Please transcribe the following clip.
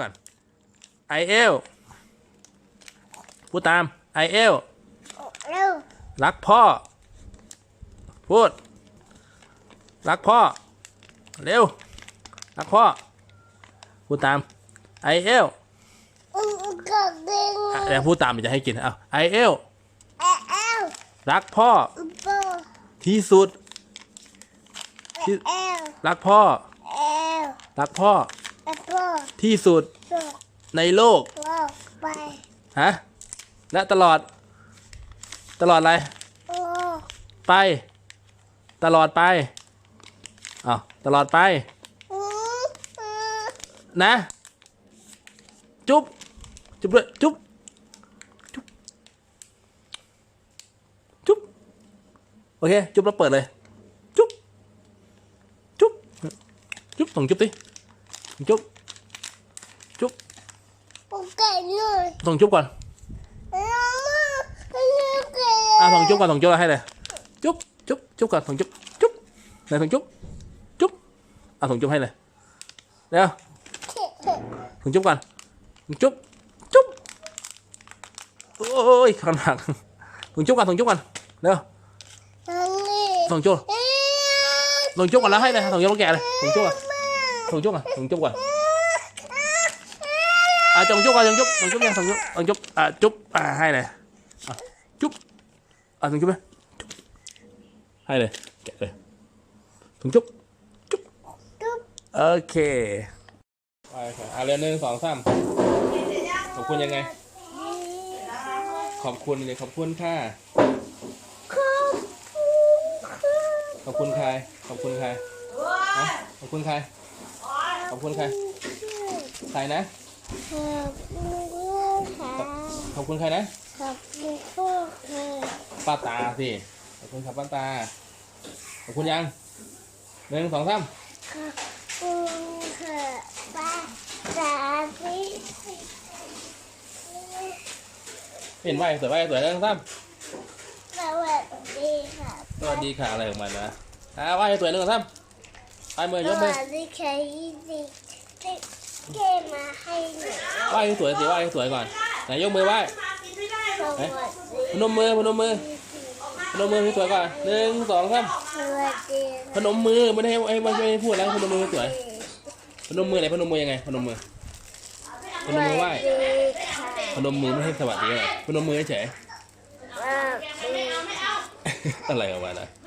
ก่อนไอเอลพูดตามไอเอลเร็วรักพ่อ พูด รักพ่อ เร็ว รักพ่อ พูดตามไอเอลอุ้งกักเด้งอะเดี๋ยวพูดตามเดี๋ยวจะให้กินเอาไอเอลเอลเอลรักพ่ออุปที่สุดที่เอลรักพ่อเอลรักพ่ออุป ที่สุดสุดในโลกโลกไปฮะและตลอด ตลอดอะไร โลกไป ตลอดไปอ้าวตลอดไป อืมอืมนะ จุ๊บ จุ๊บด้วยจุ๊บ จุ๊บ จุ๊บ โอเค จุ๊บแล้วเปิดเลย จุ๊บ จุ๊บ จุ๊บส่งจุ๊บดิส่งจุ๊บจุ๊บโอเคหน่อยส่งจุ๊บก่อนน้องมาโอเคอะส่งจุ๊บ ก่อนส่งจุ๊บให้เลยจุ๊บจุ๊บจุ๊บก่อนส่งจุ๊บจุ๊บไหนส่งจุ๊บจุ๊บอะส่งจุ๊บให้เลยเร็วส่งจุ๊บก่อนส่งจุ๊บจุ๊บโอ้ยข้างหลังส่งจุ๊บก่ อนส่งจุ๊บก่อนเร็วอันนี้ส่งจุ๊บเอ๊ะส่งจุ๊บก่อนแล้วให้เลยส่งจุ๊บแล้วแกะเลยส่งจุ๊บก่อนส่งจุ๊บก่อนส่งจุ๊บก่อนอะส่งจุ๊บก่อนส่งจุ๊บส่งจุ๊บยังส่งจุ๊บส่งจุ๊บอะจุ๊บอะให้เลยอะจุ๊บอะส่งจุ๊บไหมจุ๊บให้เลยแกะเลยส่งจุ๊บจุ๊บจุ๊บโอเคไปค่ะอะเรียนหนึ่งสองสามขอบคุณยังไง ขอบคุณเลยขอบคุณค่ะขอบคุณค่ะขอบคุณใครขอบคุณใครฮะขอบคุณใครขอบคุณใครใครนะ ขอบคุณค่ะขอบคุณใครนะ ขอบคุณค่ะป้าตาสิ ขอบคุณครับป้าตา ขอบคุณยังหนึ่งสองสามขอบคุณค่ะป้าสาธิเห็นไหวสวยไหวสวยหนึ่งสองสามสวัสดีค่ะสวัสดีค่ะอะไรของมันนะอ่าไหวสวยหนึ่งสองสามไปมือสยกมือวัสดีค่ะยี่สิที่ เกมมาให้หนูไหวสวยสิไหวสวยก่อนไหนยกมือไหวสวัสดีพนมมือพนมมือพนมมือให้สวยก่อนหนึ่งสองสามสวัสดีพนมมือไม่ได้ให้ให้ไม่ให้พูดแล้วพนมมือให้สวยพนมมือไหนพนมมือยังไงพนมมือพนมมือไหว้สวัสดีค่ะพนมมือไม่ให้สวัสดีเลยพนมมือเฉยสวัสดีอะไรออกมานะส